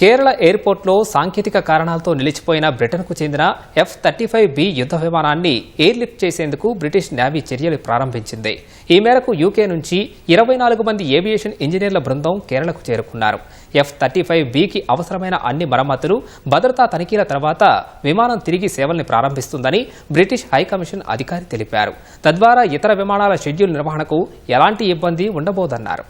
కేరళ ఎయిర్పోర్ట్లో సాంకేతిక కారణాలతో నిలిచిపోయిన బ్రిటన్కు చెందిన ఎఫ్ థర్టీ ఫైవ్ బి యుద్ధ విమానాన్ని ఎయిర్లిఫ్ట్ చేసేందుకు బ్రిటిష్ నేవీ చర్యలు ప్రారంభించింది. ఈ మేరకు యూకే నుంచి ఇరవై నాలుగు మంది ఏవియేషన్ ఇంజనీర్ల బృందం కేరళకు చేరుకున్నారు. ఎఫ్ థర్టీ ఫైవ్ బికి అవసరమైన అన్ని మరమ్మతులు భద్రతా తనిఖీల తర్వాత విమానం తిరిగి సేవల్ని ప్రారంభిస్తుందని బ్రిటిష్ హైకమిషన్ అధికారి తెలిపారు. తద్వారా ఇతర విమానాల షెడ్యూల్ నిర్వహణకు ఎలాంటి ఇబ్బంది ఉండబోదన్నారు.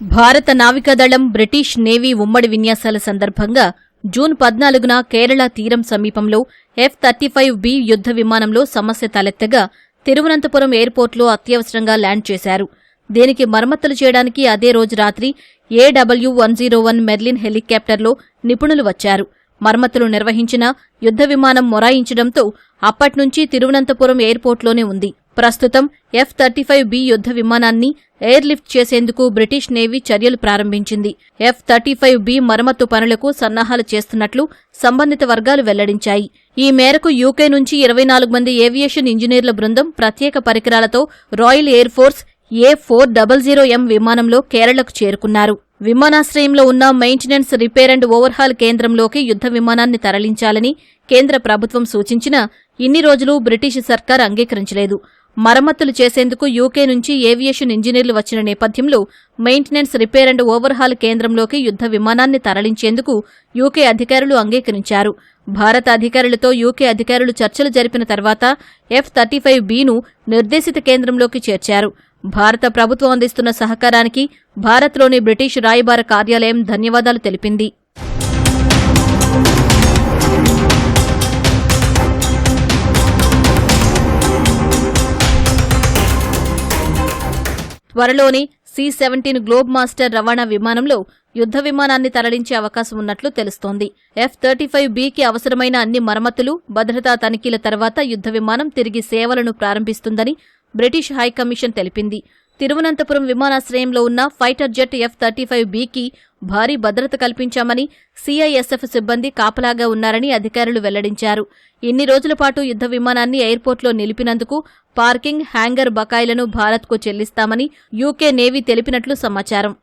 భారత నావికాదళం బ్రిటిష్ నేవీ ఉమ్మడి విన్యాసాల సందర్భంగా జూన్ పద్నాలుగున కేరళ తీరం సమీపంలో ఎఫ్ థర్టీ ఫైవ్ బి యుద్ధ విమానంలో సమస్య తలెత్తగా తిరువనంతపురం ఎయిర్పోర్ట్లో అత్యవసరంగా ల్యాండ్ చేశారు. దీనికి మరమ్మతులు చేయడానికి అదే రోజు రాత్రి AW one zero one Merlin హెలికాప్టర్లో నిపుణులు వచ్చారు. మరమ్మతులు నిర్వహించిన యుద్ధ విమానం మొరాయించడంతో అప్పట్నుంచి తిరువనంతపురం ఎయిర్పోర్ట్లోనే ఉంది. ప్రస్తుతం ఎఫ్ థర్టీ ఫైవ్ బి యుద్ధ విమానాన్ని ఎయిర్లిఫ్ట్ చేసేందుకు బ్రిటిష్ నేవీ చర్యలు ప్రారంభించింది. ఎఫ్ థర్టీ ఫైవ్ బి మరమ్మతు పనులకు సన్నాహాలు చేస్తున్నట్లు సంబంధిత వర్గాలు వెల్లడించాయి. ఈ మేరకు యూకే నుంచి ఇరవై నాలుగు మంది ఏవియేషన్ ఇంజనీర్ల బృందం ప్రత్యేక పరికరాలతో royal air force A four double zero M విమానంలో కేరళకు చేరుకున్నారు. విమానాశ్రయంలో ఉన్న మెయింటెనెన్స్ రిపేర్ అండ్ ఓవర్హాల్ కేంద్రంలోకి యుద్ధ విమానాన్ని తరలించాలని కేంద్ర ప్రభుత్వం సూచించినా ఇన్ని రోజులు బ్రిటిష్ సర్కార్ అంగీకరించలేదు. మరమ్మతులు చేసేందుకు యూకే నుంచి ఏవియేషన్ ఇంజనీర్లు వచ్చిన నేపథ్యంలో మెయింటెనెన్స్ రిపేర్ అండ్ ఓవర్హాల్ కేంద్రంలోకి యుద్ధ విమానాన్ని తరలించేందుకు యూకే అధికారులు అంగీకరించారు. భారత అధికారులతో యూకే అధికారులు చర్చలు జరిపిన తర్వాత ఎఫ్ థర్టీ ఫైవ్ బీను నిర్దేశిత కేంద్రంలోకి చేర్చారు. భారత ప్రభుత్వం అందిస్తున్న సహకారానికి భారత్లోని బ్రిటిష్ రాయబార కార్యాలయం ధన్యవాదాలు తెలిపింది. త్వరలోనే సి సెవెంటీన్ గ్లోబ్ మాస్టర్ రవాణా విమానంలో యుద్ధ విమానాన్ని తరలించే అవకాశం ఉన్నట్లు తెలుస్తోంది. ఎఫ్ థర్టీ ఫైవ్ బికి అవసరమైన అన్ని మరమ్మతులు భద్రతా తనిఖీల తర్వాత యుద్ధ విమానం తిరిగి సేవలను ప్రారంభిస్తుందని బ్రిటిష్ హైకమిషన్ తెలిపింది. తిరువనంతపురం విమానాశ్రయంలో ఉన్న fighter jet F thirty five బికి భారీ భద్రత కల్పించామని సీఐఎస్ఎఫ్ సిబ్బంది కాపలాగా ఉన్నారని అధికారులు వెల్లడించారు. ఇన్ని రోజుల పాటు యుద్ధ విమానాన్ని ఎయిర్పోర్ట్లో నిలిపినందుకు పార్కింగ్ హ్యాంగర్ బకాయిలను భారత్కు చెల్లిస్తామని యూకే నేవీ తెలిపినట్లు సమాచారం.